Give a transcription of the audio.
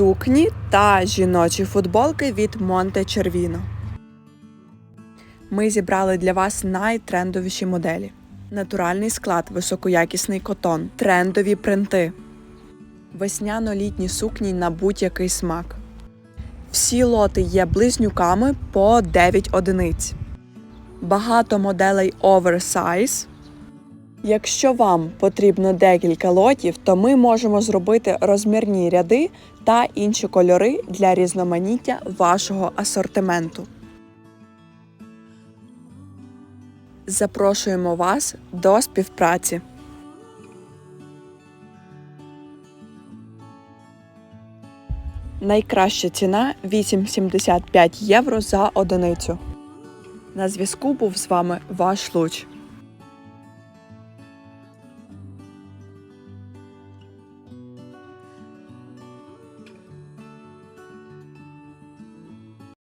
сукні та жіночі футболки від Монте Червіно. Ми зібрали для вас найтрендовіші моделі: натуральний склад, високоякісний котон, трендові принти, весняно-літні сукні на будь-який смак. Всі лоти є близнюками по 9 одиниць. Багато моделей оверсайз. Якщо вам потрібно декілька лотів, то ми можемо зробити розмірні ряди та інші кольори для різноманіття вашого асортименту. Запрошуємо вас до співпраці. Найкраща ціна 8,75 євро за одиницю. На зв'язку був з вами ваш луч.